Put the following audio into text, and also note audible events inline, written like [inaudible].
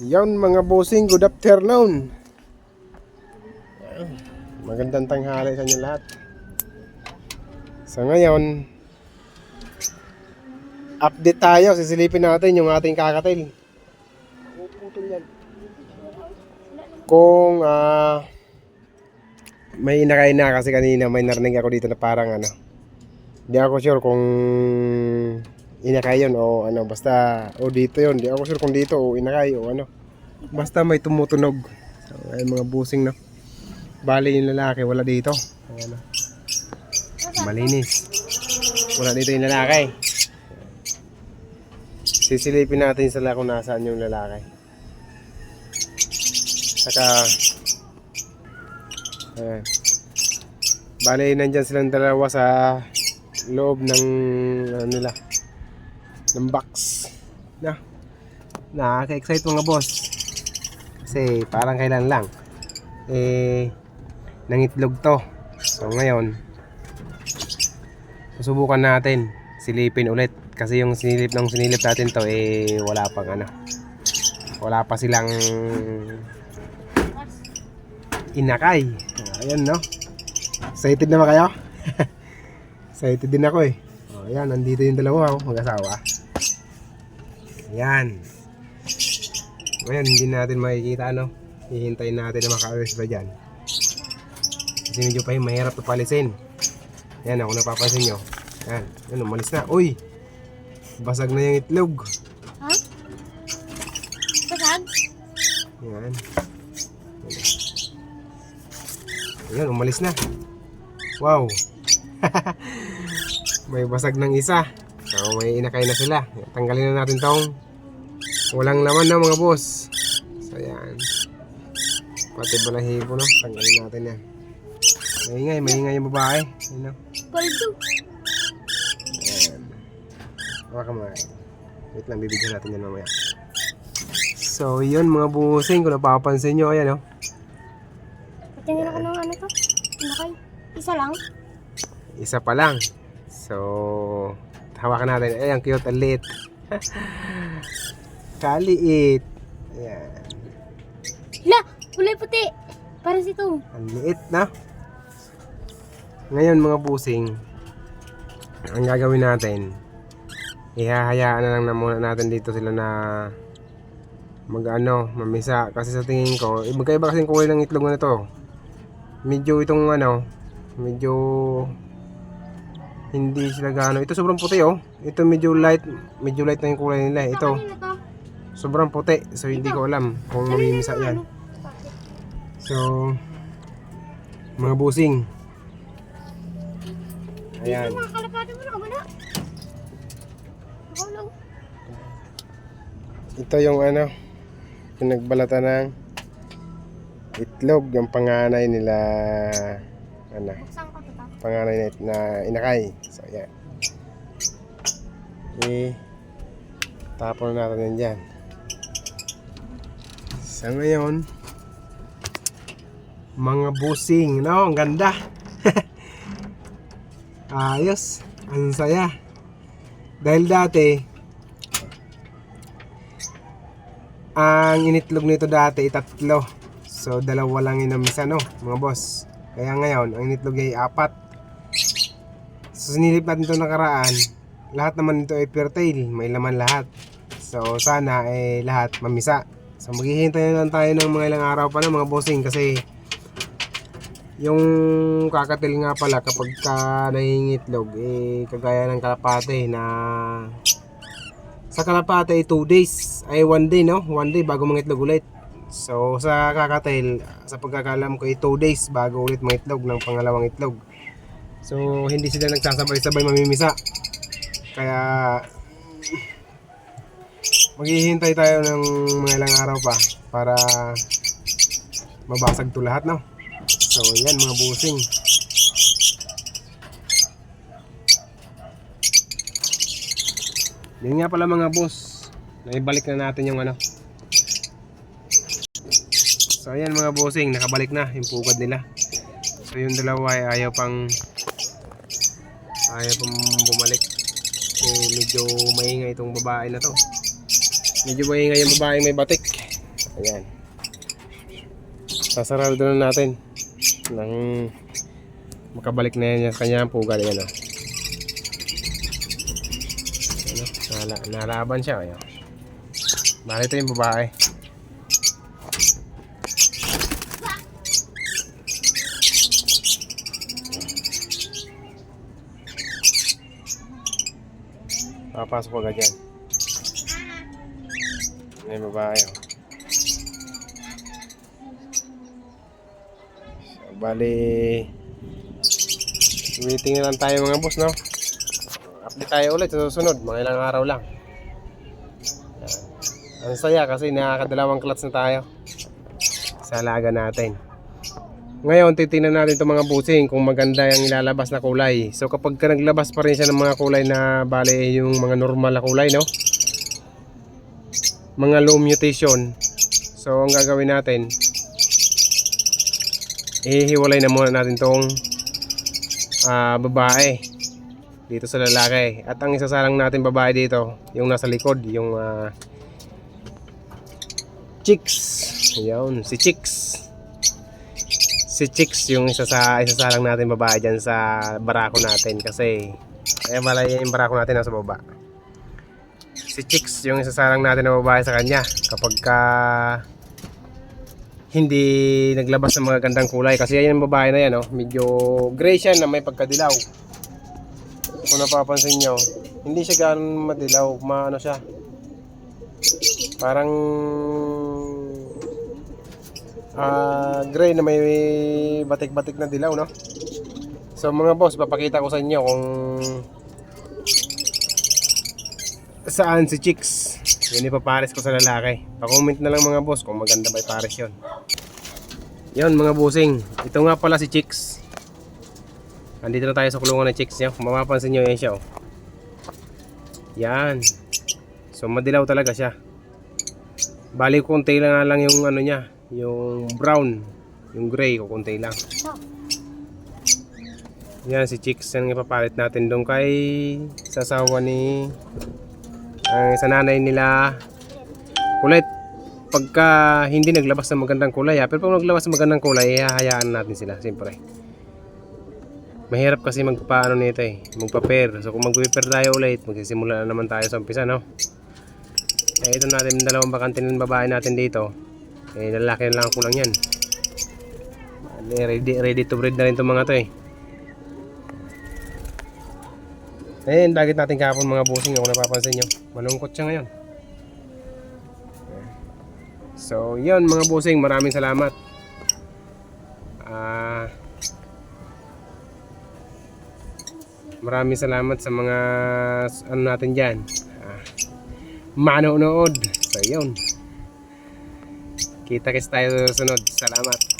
Yan mga bossing, good afternoon. Magandang tanghali sa inyo lahat. So ngayon, update tayo. Sisilipin natin yung ating kakatil. Kung ah may inakay na kasi kanina may narinig ako dito na parang ano. Hindi ako sure kung inakay yun o ano. Basta o dito yun. Hindi ako sure kung dito o inakay o ano. Basta may tumutunog. So, ay mga busing no. Bali yung lalaki wala dito. Ano. Malinis. Wala dito yung lalaki. Sisilipin natin sila kung nasaan yung lalaki. Saka Ayan. Bale, nandyan silang dalawa sa loob ng ano nila ng box. Na. Nakaka-excite mga boss. Kasi parang kailan lang. Eh nangitlog to. So ngayon susubukan natin silipin ulit. Kasi yung sinilip ng sinilip natin to eh wala pang ano. Wala pa silang inakay. Ayan no? Excited na ba kayo? [laughs] excited din ako eh. Oh, ayan nandito yung dalawa oh, mag-asawa ayan ngayon hindi natin makikita ano hihintayin natin na makaalis ba dyan kasi medyo pa yung mahirap na palisin ayan ako napapansin nyo ayan, ayan umalis na uy basag na yung itlog Ha? Basag? Yan. Ayan, umalis na. Wow. [laughs] may basag ng isa. So, may inakay na sila. Tanggalin na natin tong walang laman na mga boss. So, yan. Pati balahibo, no? Tanggalin natin yan. Maingay, maingay yung babae. Ayan, no? Paldo. Ayan. Hawa ka mga. Wait lang, bibigyan natin yan mamaya. So, yun mga busing. Kung napapansin nyo, ayan, no? Patingin ako ng ano to? Nakay. Isa lang? Isa pa lang. So, hawakan natin. Ay, ang cute, ang liit. [laughs] Kaliit. Ayan. La! Kulay puti! Para si to. Ang liit na. Ngayon mga busing, ang gagawin natin, ihahayaan na lang na muna natin dito sila na mag ano, mamisa. Kasi sa tingin ko, eh, magkaiba kasing kulay ng itlog na ito. Medyo itong ano, medyo hindi sila gaano. Ito sobrang puti oh. Ito medyo light, medyo light na yung kulay nila. Ito sobrang puti. So hindi ko alam kung mamimisa yan. So, mga busing. Ayan. Ito yung ano, yung nagbalata ng itlog, yung panganay nila, ano, Buksan ko to ta. Panganay na, na inakay. So, ayan. Eh, tapon na natin yan dyan. Sa ngayon, mga busing, no? Ang ganda. [laughs] Ayos. Ang saya. Dahil dati, ang initlog nito dati tatlo. So, dalawa lang inamisa, no? Mga boss. Kaya ngayon, ang initlog ay apat. So, sinilip natin ito nakaraan. Lahat naman ito ay fertile. May laman lahat. So, sana eh lahat mamisa. So, maghihintay na lang tayo ng mga ilang araw pa na mga bossing kasi yung kakatil nga pala kapag ka nangingitlog eh kagaya ng kalapate na sa kalapate ay 2 days ay 1 day no 1 day bago mangitlog ulit so sa kakatil sa pagkakalam ko ay 2 days bago ulit mangitlog ng pangalawang itlog so hindi sila nagsasabay-sabay mamimisa kaya maghihintay tayo ng mga ilang araw pa para mabasag to lahat no So, yan mga busing. Yan nga pala mga boss. Naibalik na natin yung ano. So, ayan mga bossing. Nakabalik na yung pugad nila. So, yung dalawa ay ayaw pang ayaw pang bumalik. Kasi medyo maingay itong babae na to. Medyo maingay yung babae may batik. Ayan. Sasarado na natin. Nang makabalik na yan yung kanya ang pugal. Ayan o. Ano, nala, nalaban siya. Ayan. Bali ito yung babae. Papasok agad yan. May babae oh. So, bali waiting na lang tayo mga boss no update tayo ulit sa susunod mga ilang araw lang ang saya kasi nakakadalawang clutch na tayo sa alaga natin ngayon titingnan natin itong mga busing kung maganda yung ilalabas na kulay. So kapag ka naglabas pa rin siya ng mga kulay na bali yung mga normal na kulay no? Mga low mutation. So ang gagawin natin ihiwalay na muna natin tong ah, babae dito sa lalaki. At ang isasalang natin babae dito yung nasa likod yung ah, chicks. Yun si chicks si chicks yung isa sa isasalang natin babae dyan sa barako natin kasi kaya malay yung barako natin nasa baba. Si chicks yung isasalang natin na babae sa kanya kapag ka hindi naglabas ng mga gandang kulay. Kasi yan yung babae na yan oh. medyo gray siya na may pagkadilaw. Kung napapansin nyo hindi siya ganun madilaw maano siya. Parang ah gray na may batik-batik na dilaw no? So mga boss papakita ko sa inyo kung saan si chicks. Yun ipapares ko sa lalaki. Pa-comment na lang mga boss kung maganda ba ipares yun. Yun mga busing ito nga pala si chicks. Andito na tayo sa kulungan ng chicks niya kung mapapansin nyo yan siya oh. yan. So madilaw talaga siya. Bali konti lang lang yung ano niya yung brown yung gray ko konti lang. Yan si chicks yan ipapalit natin doon kay sasawa ni ang sa nanay nila. Kulit pagka hindi naglabas ng magandang kulay ha, pero pag naglabas ng magandang kulay ihahayaan natin sila siyempre. Mahirap kasi magpaano nito eh magpa-pair. So kung magpe-pair tayo ulit magsisimula na naman tayo sa umpisa no? Eh ito natin dalawang bakante ng babae natin dito eh lalaki na lang ang kulang yan Eh, ready, ready to breed na rin itong mga to eh yung dagit natin kahapon mga busing kung napapansin nyo. Malungkot siya ngayon. So, yun mga busing, maraming salamat. Ah... maraming salamat sa mga ano natin dyan. Ah, manonood. So, yun. Kita kits tayo sa sunod. Salamat.